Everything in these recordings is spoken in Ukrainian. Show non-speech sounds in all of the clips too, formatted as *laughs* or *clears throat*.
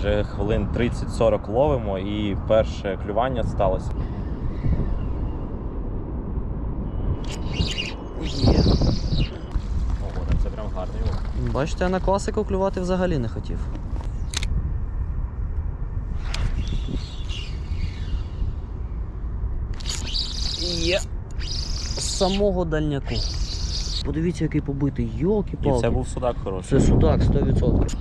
вже хвилин 30-40 ловимо і перше клювання сталося. Є. Ого, так це прям гарний лов. Бачите, я на класику клювати взагалі не хотів. Є. З самого дальняку. Подивіться, який побитий. йолки І палки це був судак хороший. Це судак 100%.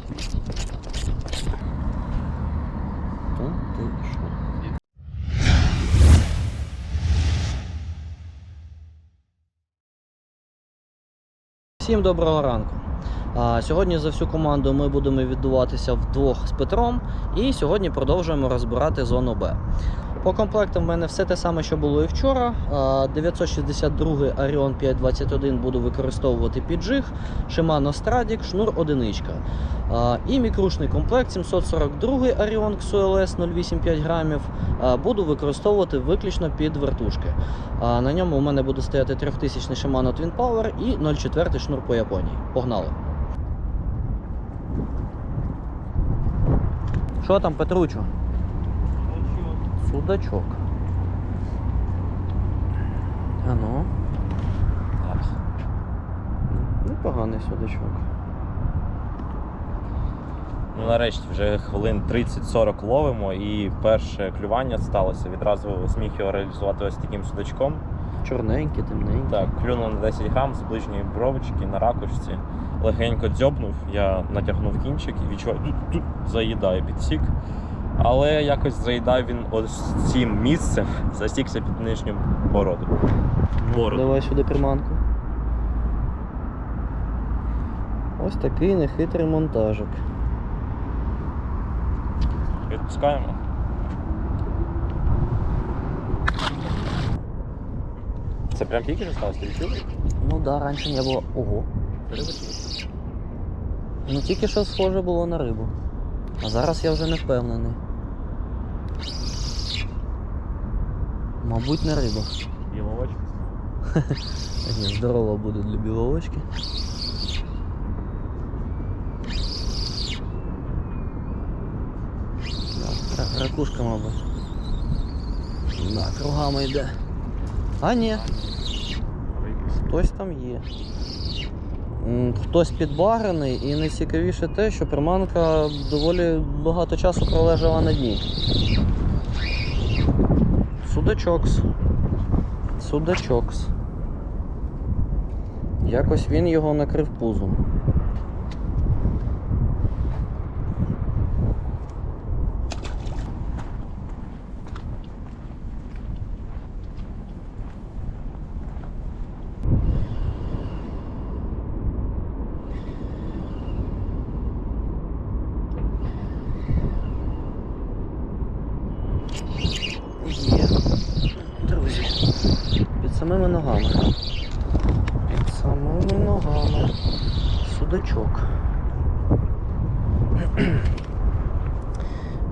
Всім доброго ранку. Сьогодні за всю команду ми будемо відбуватися вдвох з Петром. І сьогодні продовжуємо розбирати зону Б. По комплектам в мене все те саме, що було і вчора. А, 962 Arion 521 буду використовувати під джиг, Shimano Stradic, шнур одиничка. І мікрушний комплект 742 Arion XOLS 085 грамів буду використовувати виключно під вертушки. На ньому у мене буде стояти 3000 Shimano Twin Power і 0,4 шнур по Японії. Погнали! Що там, Петручо? Судачок. А ну, непоганий судачок. Ну нарешті вже хвилин 30-40 ловимо і перше клювання сталося. Відразу зміг його реалізувати ось таким судачком. Чорненький, темненький. Так, клюнув на 10 грам з ближньої бровочки на ракушці. Легенько дзьобнув, я натягнув кінчик і відчуваю, тут, тут заїдає підсік. Але якось заїдав він ось цим місцем, засікся під нижню бороду. Бороду. Давай сюди приманку. Ось такий нехитрий монтажик. Відпускаємо. Це прям тільки що сталося, відчув? Ну да, раніше не було. Ого. Ну тільки що схоже було на рибу. А зараз я вже не впевнений. Мабуть, не риба. Біловочка. *laughs* Ні, здорово буде для біловочки. Ракушка, мабуть. Да, кругами йде. А ні, хтось там є. Хтось підбарений і найцікавіше те, що приманка доволі багато часу пролежала на дні. Судачокс. Судачокс. Якось він його накрив пузом. Є. Друзі. Під самими ногами. Під самими ногами. Судачок. *clears throat*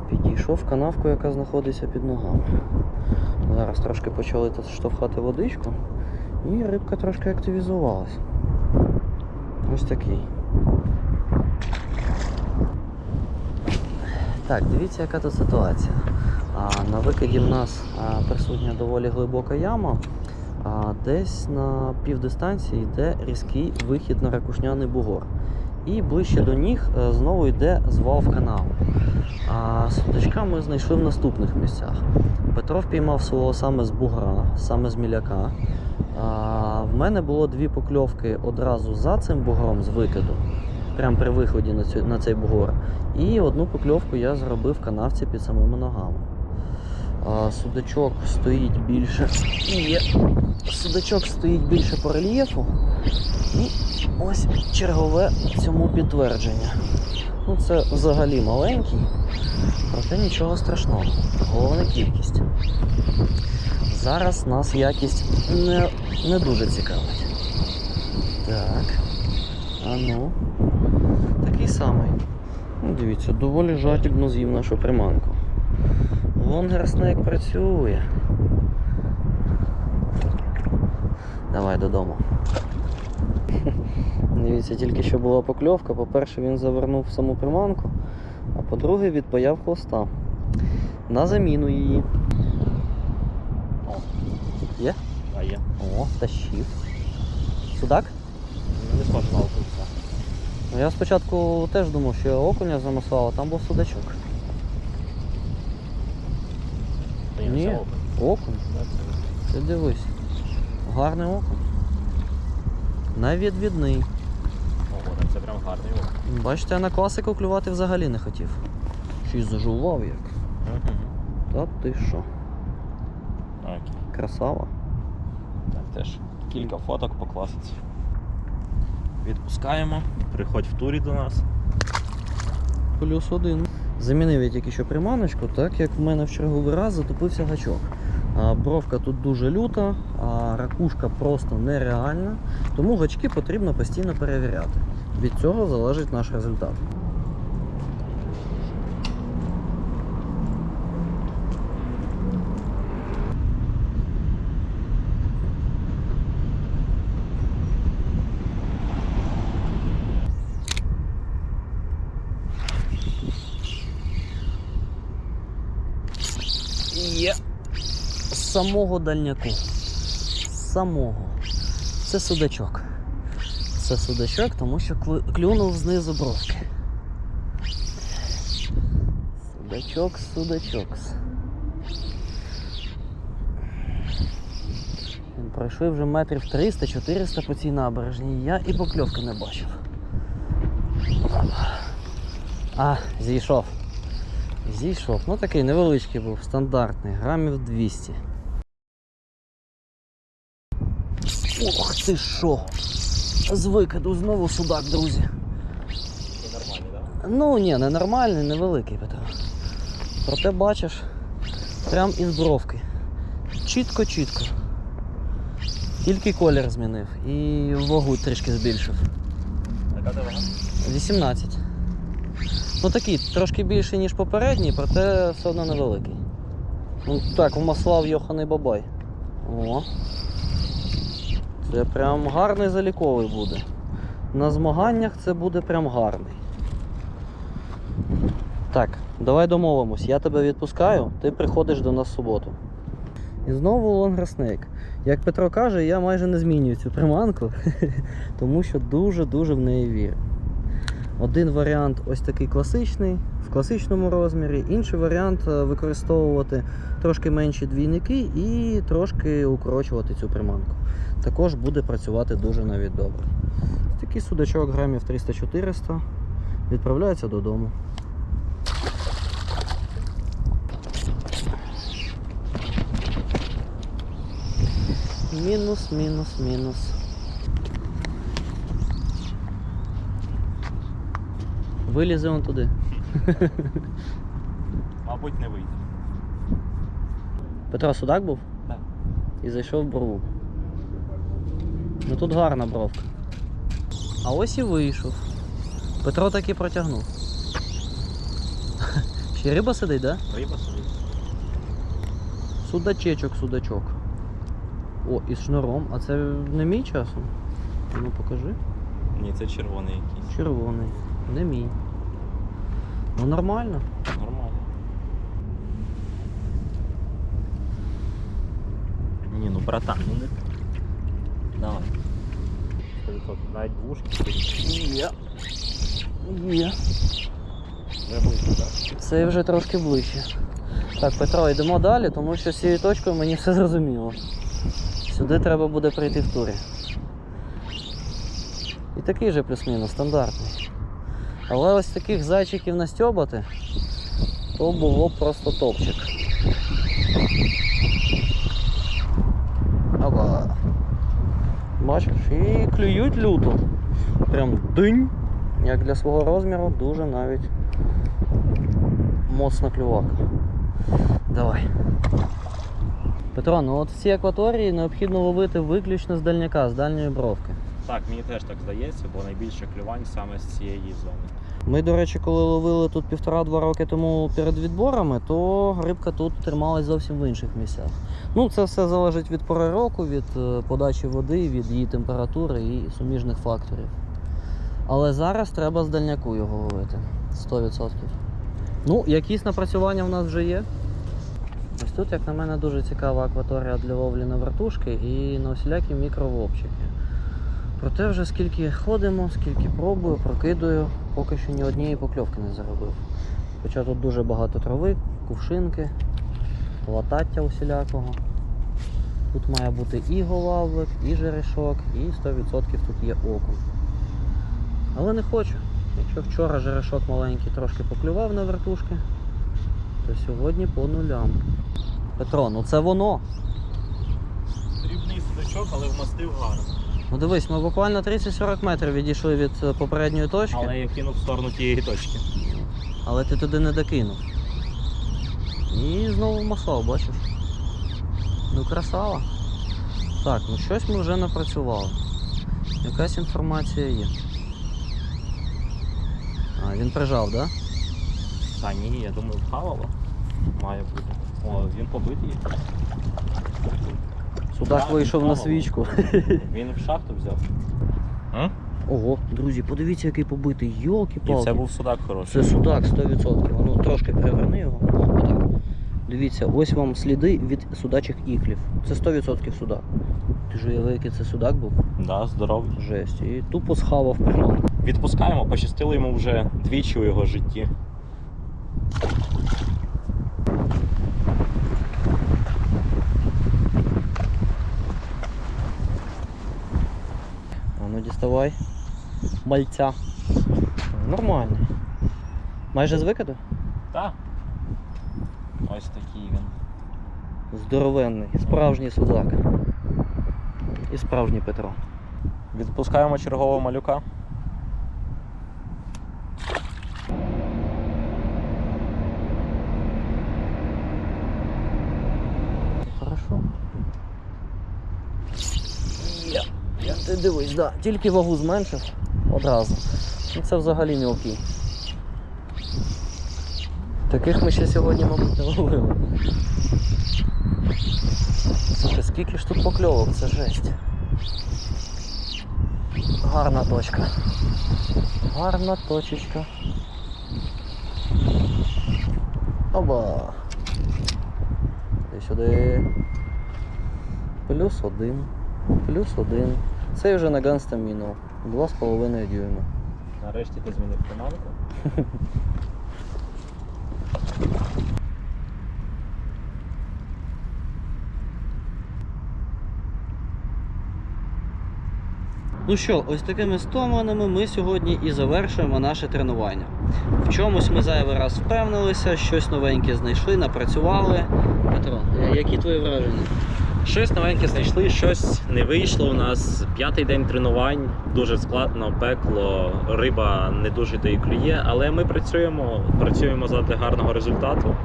Підійшов канавку, яка знаходиться під ногами. Зараз трошки почали штовхати водичку, і рибка трошки активізувалась. Ось такий. Так, дивіться, яка тут ситуація. На викиді в нас присутня доволі глибока яма. А, десь на півдистанції йде різкий вихід на ракушняний бугор. І ближче до ніг е, знову йде звал в канаву. А судачка ми знайшли в наступних місцях. Петро впіймав свого саме з бугра, саме з міляка. А, в мене було дві покльовки одразу за цим бугром з викиду, прямо при виході на, цю, на цей бугор. І одну покльовку я зробив канавці під самими ногами. А, судачок стоїть більше. Є. Судачок стоїть більше по рельєфу. І ось чергове цьому підтвердження. Ну, це взагалі маленький, проте нічого страшного. Головне кількість. Зараз нас якість не, не дуже цікавить. Так. А ну. Такий самий. Ну, дивіться, доволі жадібно з'їв нашу приманку. Лонгерснейк працює. Давай додому. *laughs* Дивіться, тільки що була покльовка. По-перше, він завернув саму приманку, а по-друге, відпаяв хвоста. На заміну її. О, Є? а є. О, тащив. Судак? Не окунця. Ну, я спочатку теж думав, що я окуня замасував, а там був судачок. Ні. окунь. Ти дивись. Гарний окунь. Навідвідний. Ого, це прям гарний окунь. Бачите, я на класику клювати взагалі не хотів. Й зажував як. Та ти що? Красава. Так, теж кілька фоток по класиці. Відпускаємо. Приходь в турі до нас. Плюс один. Замінив я тільки що приманочку, так як в мене в черговий раз затопився гачок. Бровка тут дуже люта, а ракушка просто нереальна, тому гачки потрібно постійно перевіряти. Від цього залежить наш результат. Є. З самого дальняку. Самого. Це судачок. Це судачок, тому що клюнув знизу бровки. Судачок, судачок. Він пройшов вже метрів 300-400 по цій набережній. Я і покльовки не бачив. А, зійшов. Зійшов. Ну такий невеличкий був, стандартний, грамів 200. Ох ти що! З викиду знову судак, друзі. Це нормально, так? Ну ні, не нормальний, невеликий Петро. Проте бачиш, прям із бровки. Чітко-чітко. Тільки колір змінив і вагу трішки збільшив. Яка ти вага? 18. Ну такий, трошки більший, ніж попередній, проте все одно невеликий. Ну так, вмаслав Йоханий Бабай. О. Це прям гарний заліковий буде. На змаганнях це буде прям гарний. Так, давай домовимось. Я тебе відпускаю, ти приходиш до нас в суботу. І знову лонграснейк. Як Петро каже, я майже не змінюю цю приманку, *laughs* тому що дуже-дуже в неї вірю. Один варіант ось такий класичний, в класичному розмірі, інший варіант е, використовувати трошки менші двійники і трошки укорочувати цю приманку. Також буде працювати дуже навіть добре. Такий судачок грамів 300-400 відправляється додому. Мінус, мінус, мінус. Вилізе он туди. Мабуть, не вийде. Петро Судак був? Так. І зайшов в брову. Ну тут гарна бровка. А ось і вийшов. Петро таки протягнув. *laughs* Ще риба сидить, так? Да? Риба сидить. Судачечок, судачок. О, із шнуром. А це не мій часом? Ну покажи. Ні, це червоний якийсь. Червоний. Не мій. Ну нормально. Нормально. Ні, ну братан, ну не. Давай. 100%. Навіть двушки. Є. Є. Не близько, так? Це вже трошки ближче. Так, Петро, йдемо далі, тому що з цією точкою мені все зрозуміло. Сюди треба буде прийти в турі. І такий же плюс-мінус, стандартний. Але ось таких зайчиків настьобати, то було просто топчик. Ава. Бачиш, і клюють люто. Прям динь. Як для свого розміру, дуже навіть моцна клювака. Давай. Петро, ну от в цій акваторії необхідно ловити виключно з дальняка, з дальньої бровки. Так, мені теж так здається, бо найбільше клювань саме з цієї зони. Ми, до речі, коли ловили тут півтора-два роки тому перед відборами, то рибка тут трималась зовсім в інших місцях. Ну, це все залежить від пори року, від е, подачі води, від її температури і суміжних факторів. Але зараз треба з дальняку його ловити. 100%. Ну, якісь напрацювання в нас вже є. Ось тут, як на мене, дуже цікава акваторія для ловлі на вертушки і на усілякі мікровопчики. Проте вже скільки ходимо, скільки пробую, прокидую, поки що ні однієї покльовки не заробив. Хоча тут дуже багато трави, кувшинки, латаття усілякого. Тут має бути і голавлик, і жерешок, і 100% тут є окунь. Але не хочу. Якщо вчора жерешок маленький трошки поклював на вертушки, то сьогодні по нулям. Петро, ну це воно. Дрібний судачок, але вмастив гарно. Ну дивись, ми буквально 30-40 метрів відійшли від е, попередньої точки, Але я кинув в сторону тієї точки. але ти туди не докинув. І знову маслав, бачиш? Ну красава. Так, ну щось ми вже напрацювали. Якась інформація є. А, він прижав, так? Да? Та ні, я думаю, вхавало. Має бути. О, він побитий. Судак вийшов на свічку. *laughs* Він в шахту взяв. Ого, друзі, подивіться, який побитий. Йолки-палки. це був судак хороший. Це судак 100%. Ну трошки переверни його. Отак. Дивіться, ось вам сліди від судачих іклів. Це 100% судак. Ти ж уяви, який це судак був? Да, здоровий. Жесть. І тупо схавав приманку. Відпускаємо, пощастило йому вже двічі у його житті. Діставай. Мальця. Нормальний. Майже з викиду? Так. Ось такий він. Здоровенний. Справжній судак. І справжній Петро. Відпускаємо чергового малюка. Дивись, да. Тільки вагу зменшив одразу. Ну це взагалі мілкий. Таких ми ще сьогодні, мабуть, не ловили. Слухай, скільки ж тут покльовок, це жесть. Гарна точка. Гарна точечка. Оба. Іди сюди. Плюс один. Плюс один. Це вже на. Два з половиною дюйма. Нарешті ти змінив приманку. Ну що, ось такими стомленими ми сьогодні і завершуємо наше тренування. В чомусь ми зайвий раз впевнилися, щось новеньке знайшли, напрацювали. Петро, які твої враження? Щось новеньке знайшли, щось не вийшло у нас. П'ятий день тренувань, дуже складно, пекло, риба не дуже і клює, але ми працюємо, працюємо заради гарного результату.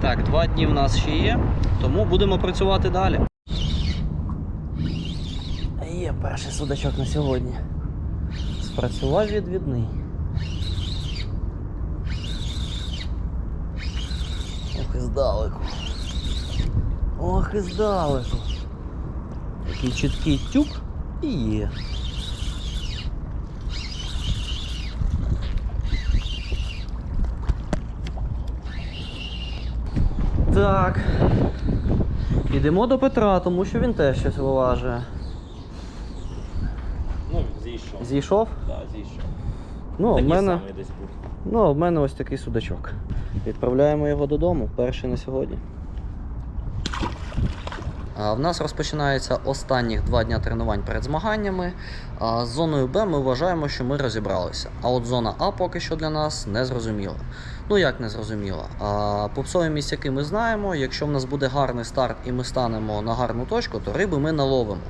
Так, два дні в нас ще є, тому будемо працювати далі. Є перший судачок на сьогодні. Спрацював відвідний. Ох, і здалеку. Ох, і здалеку. Такий чіткий тюк і є. Так. Ідемо до Петра, тому що він теж щось вилажує. Ну, зійшов. Зійшов? Так, зійшов. Ну, в мене, десь був. ну, в мене ось такий судачок. Відправляємо його додому, перший на сьогодні. В нас розпочинається останніх два дня тренувань перед змаганнями. З зоною Б ми вважаємо, що ми розібралися. А от зона А поки що для нас не зрозуміла. Ну як не зрозуміла? А, Попсові місцяки ми знаємо. Якщо в нас буде гарний старт і ми станемо на гарну точку, то риби ми наловимо.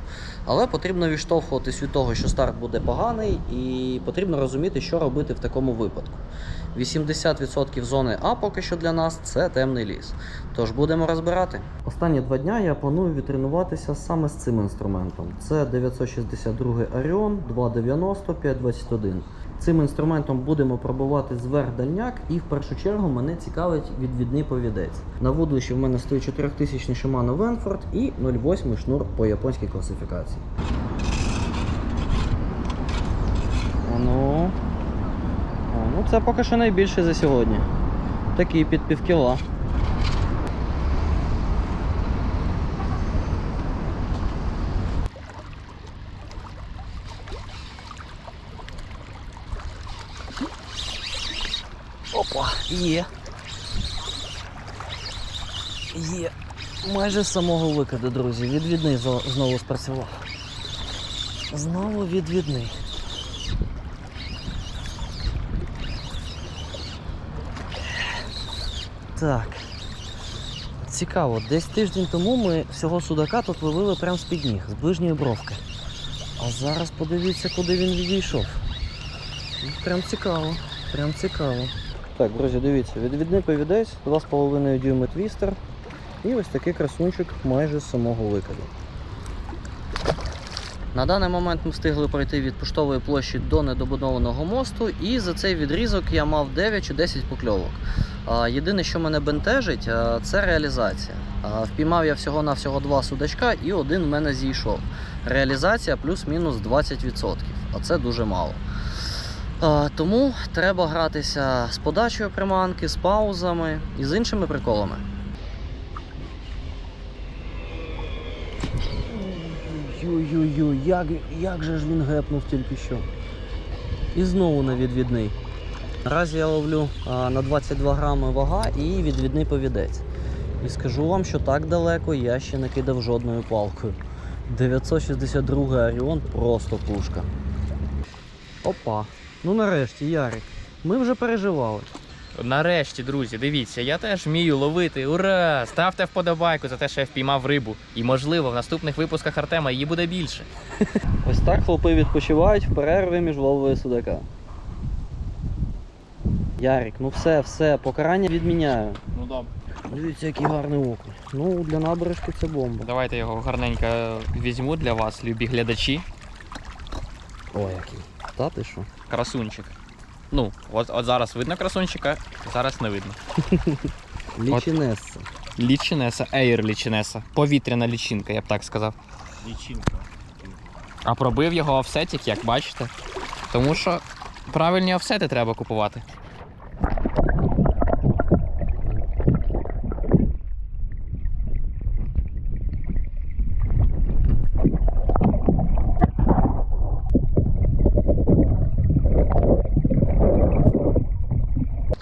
Але потрібно відштовхуватись від того, що старт буде поганий, і потрібно розуміти, що робити в такому випадку. 80% зони А поки що для нас це темний ліс. Тож будемо розбирати. Останні два дня я планую відтренуватися саме з цим інструментом. Це 962 Orion 290 521. Цим інструментом будемо пробувати зверх дальняк, і в першу чергу мене цікавить відвідний повідець. На вудлищі в мене стоїть 4000 Shimano Венфорд і 0,8 шнур по японській класифікації. Ну, О, ну це поки що найбільше за сьогодні. такий під півкіла. Є. Є. Майже з самого викиду, друзі. Відвідний знову спрацював. Знову відвідний. Так. Цікаво, десь тиждень тому ми всього судака тут ловили прямо з-під ніг, з ближньої бровки. А зараз подивіться, куди він відійшов. Прям цікаво, прям цікаво. Так, друзі, дивіться, відвідний повідець, 2,5 дюйми твістер. І ось такий красунчик майже з самого викиду. На даний момент ми встигли пройти від поштової площі до недобудованого мосту, і за цей відрізок я мав 9 чи 10 покльовок. Єдине, що мене бентежить, це реалізація. Впіймав я всього-навсього два судачка, і один в мене зійшов. Реалізація плюс-мінус 20%, а це дуже мало. Тому треба гратися з подачею приманки, з паузами і з іншими приколами. Ой-ой-ой, як, як же ж він гепнув тільки що. І знову на відвідний. Наразі я ловлю а, на 22 грами вага і відвідний повідець. І скажу вам, що так далеко я ще не кидав жодною палкою. 962 Оріон просто пушка. Опа. Ну нарешті, Ярик. Ми вже переживали. Нарешті, друзі, дивіться, я теж вмію ловити. Ура! Ставте вподобайку за те, що я впіймав рибу. І можливо, в наступних випусках Артема її буде більше. *laughs* Ось так хлопи відпочивають в перерві між ловою судака. Ярик, ну все, все, покарання відміняю. Ну добре. Дивіться, який гарний окунь. Ну, для набережки це бомба. Давайте його гарненько візьму для вас, любі глядачі. Ой, який. Та ти що? Красунчик. Ну, от, от зараз видно красунчика, зараз не видно. *laughs* Лічинесса. Лічинеса, ейр лічинеса. Повітряна лічинка, я б так сказав. Лічинка. А пробив його офсетик, як бачите. Тому що правильні офсети треба купувати.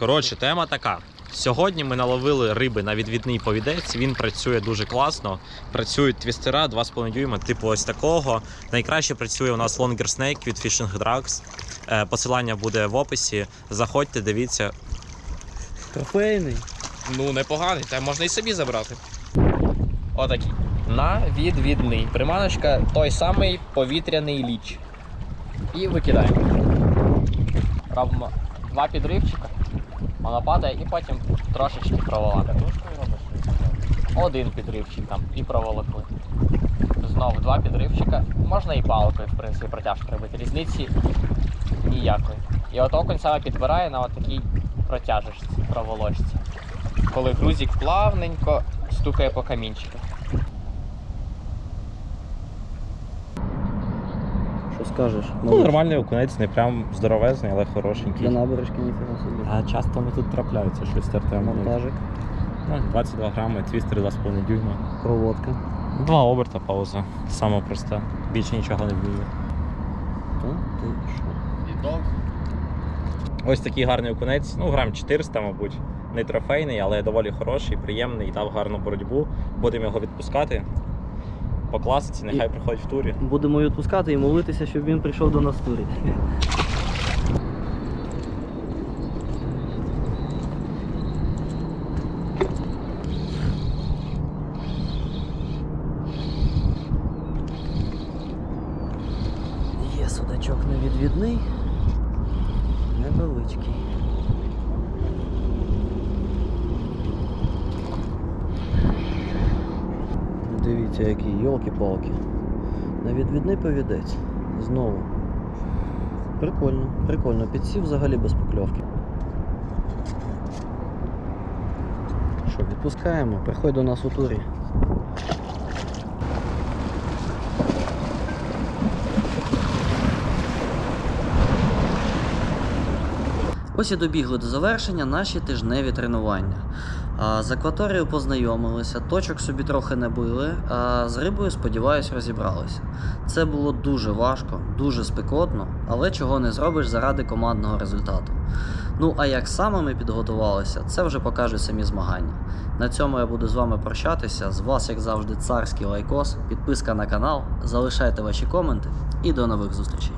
Коротше, тема така. Сьогодні ми наловили риби на відвідний повідець. Він працює дуже класно. Працюють твістера 2,5 дюйма, типу ось такого. Найкраще працює у нас Longer Snake від Fishing Drugs. Е, Посилання буде в описі. Заходьте, дивіться. Трофейний. Ну, непоганий, та можна і собі забрати. Отакий. На відвідний. Приманочка той самий повітряний ліч. І викидаємо. Робимо два підривчика. Вона падає і потім трошечки проволока. Один підривчик там і проволокли. Знову два підривчика. Можна і палкою, в принципі, протяжку робити. Різниці ніякої. І от окунь саме підбирає на отакій такій протяжечці, проволочці коли грузик плавненько стукає по камінчиках. Що скажеш? Ну, нормальний окунець, не прям здоровезний, але Для хорошенький. набережки ніфіга собі. А часто вони тут трапляються щось з Артемом. Монтажик, Ну, 22 грами, твістер 2,5 дюйма. проводка. Два оберта, пауза. Саме просте. Більше нічого не буде. Та ти що? Ось такий гарний окунець, ну грам 400, мабуть. Не трофейний, але доволі хороший, приємний, дав гарну боротьбу. Будемо його відпускати. По класиці, нехай приходить в турі. Будемо відпускати і молитися, щоб він прийшов до нас в турі. Є судачок невідвідний, невеличкий. Дивіться, який, йолки-палки. Невідвідний повідець. Знову. Прикольно, прикольно. Підсів взагалі без покльовки. Що, відпускаємо? Приходь до нас у турі. Ось і добігли до завершення наші тижневі тренування. З акваторією познайомилися, точок собі трохи не били, а з рибою, сподіваюсь, розібралися. Це було дуже важко, дуже спекотно, але чого не зробиш заради командного результату. Ну а як саме ми підготувалися, це вже покажуть самі змагання. На цьому я буду з вами прощатися. З вас, як завжди, царський лайкос, підписка на канал, залишайте ваші коменти і до нових зустрічей.